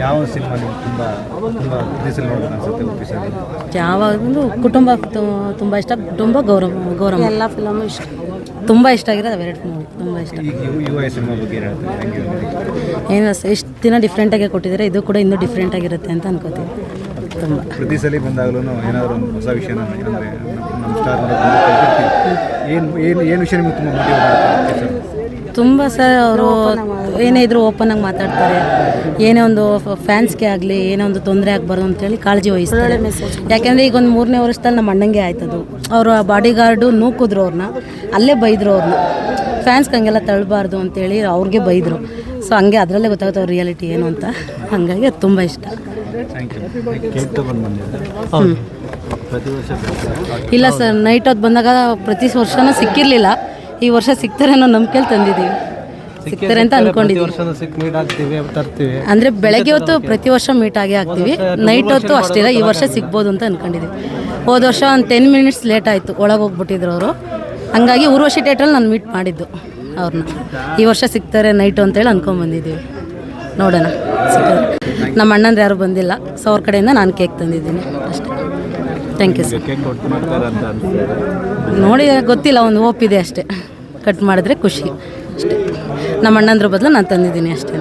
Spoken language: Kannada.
ಯಾವ ಸಿನಿಮಾ ನಿಮ್ಗೆ ತುಂಬ ತುಂಬ ದಿವಸಲ್ಲಿ ನೋಡೋದು ಅನ್ಸುತ್ತೆ ಉಪ್ಪಿ ಸರ್ ಯಾವಾಗಲೂ ಕುಟುಂಬ ತುಂಬ ಇಷ್ಟ ಕುಟುಂಬ ಗೌರವ ಗೌರವ. ಎಲ್ಲ ಫಿಲಮ್ ಇಷ್ಟ. ತುಂಬ ಇಷ್ಟ ಆಗಿರೋದು ಅವೆರಡು ಮೂವಿ ತುಂಬ ಇಷ್ಟ. ಈಗ ಸಿನಿಮಾ ಬಗ್ಗೆ ಏನು ಹೇಳ್ತಾರೆ? ಹೆಂಗೆ ಇದೆ? ಏನು ಇಷ್ಟು ದಿನ ಡಿಫ್ರೆಂಟಾಗಿ ಕೊಟ್ಟಿದ್ದಾರೆ ಇದು ಕೂಡ ಇನ್ನೂ ಡಿಫ್ರೆಂಟ್ ಆಗಿರುತ್ತೆ ಅಂತ ಅನ್ಕೋತೀವಿ ತುಂಬ. ಪ್ರತಿ ಸಲ ಬಂದಾಗಲೂ ಏನಾದರೂ ಒಂದು ಹೊಸ ವಿಷಯನ ಅಂದರೆ ನಮ್ಮ ಸ್ಟಾರ್ ಏನು ಏನು ಏನು ವಿಷಯ ನಿಮಗೆ ತುಂಬ ಮೋಟಿವೇಟ್ ಮಾಡುತ್ತೆ ತುಂಬ ಸರ್ ಅವರು ಏನೇ ಇದ್ರು ಓಪನ್ ಆಗಿ ಮಾತಾಡ್ತಾರೆ. ಏನೇ ಒಂದು ಫ್ಯಾನ್ಸ್ಗೆ ಆಗಲಿ ಏನೇ ಒಂದು ತೊಂದರೆ ಆಗಬಾರ್ದು ಅಂತೇಳಿ ಕಾಳಜಿ ವಹಿಸ್ತಾರೆ. ಯಾಕೆಂದರೆ ಈಗ ಒಂದು ಮೂರನೇ ವರ್ಷದಲ್ಲಿ ನಮ್ಮ ಅಣ್ಣಂಗೆ ಆಯ್ತದು. ಅವರು ಆ ಬಾಡಿಗಾರ್ಡು ನೂಕಿದ್ರು ಅವ್ರನ್ನ ಅಲ್ಲೇ ಬೈದರು ಅವ್ರನ್ನ. ಫ್ಯಾನ್ಸ್ಗೆ ಹಂಗೆಲ್ಲ ತಳ್ಳಬಾರ್ದು ಅಂತೇಳಿ ಅವ್ರಿಗೆ ಬೈದರು. ಸೊ ಹಂಗೆ ಅದರಲ್ಲೇ ಗೊತ್ತಾಗುತ್ತೆ ಅವ್ರ ರಿಯಾಲಿಟಿ ಏನು ಅಂತ. ಹಾಗಾಗಿ ಅದು ತುಂಬ ಇಷ್ಟ. ಇಲ್ಲ ಸರ್ ನೈಟ್ ಹೊತ್ತು ಬಂದಾಗ ಪ್ರತಿ ವರ್ಷನೂ ಸಿಕ್ಕಿರಲಿಲ್ಲ. ಈ ವರ್ಷ ಸಿಗ್ತಾರೆ ಅನ್ನೋ ನಂಬಿಕೆಲಿ ತಂದಿದ್ದೀವಿ. ಸಿಗ್ತಾರೆ ಅಂತ ಅನ್ಕೊಂಡಿದ್ದೀವಿ ಅಂದ್ರೆ ಬೆಳಗ್ಗೆ ಹೊತ್ತು ಪ್ರತಿ ವರ್ಷ ಮೀಟ್ ಆಗೇ ಆಗ್ತೀವಿ ನೈಟ್ ಹೊತ್ತು ಅಷ್ಟಿಲ್ಲ ಈ ವರ್ಷ ಸಿಗ್ಬೋದು ಅಂತ ಅನ್ಕೊಂಡಿದ್ದೀವಿ ಹೋದ ವರ್ಷ ಒಂದು ಟೆನ್ ಮಿನಿಟ್ಸ್ ಲೇಟ್ ಆಯಿತು ಒಳಗೆ ಹೋಗ್ಬಿಟ್ಟಿದ್ರು ಅವರು. ಹಂಗಾಗಿ ಊರ್ವಶಿ ಥಿಯೇಟ್ರಲ್ಲಿ ನಾನು ಮೀಟ್ ಮಾಡಿದ್ದು ಅವ್ರನ್ನ ಈ ವರ್ಷ ಸಿಗ್ತಾರೆ ನೈಟು ಅಂತೇಳಿ ಅಂದ್ಕೊಂಬಂದಿದ್ದೀವಿ ನೋಡೋಣ. ಸಿಗ್ತಾರೆ ನಮ್ಮ ಅಣ್ಣಂದ್ರೆ ಯಾರು ಬಂದಿಲ್ಲ ಸೊ ಅವ್ರ ಕಡೆಯಿಂದ ನಾನು ಕೇಕ್ ತಂದಿದ್ದೀನಿ ಅಷ್ಟೇ. ಥ್ಯಾಂಕ್ ಯು ಸರ್ ನೋಡಿ ಗೊತ್ತಿಲ್ಲ ಒಂದು ಓಪ್ ಇದೆ ಅಷ್ಟೇ. ಕಟ್ ಮಾಡಿದ್ರೆ ಖುಷಿ. ಅಷ್ಟೇ. ನಮ್ಮ ಅಣ್ಣಂದ್ರ ಬದಲು ನಾನು ತಂದಿದ್ದೀನಿ ಅಷ್ಟೇ.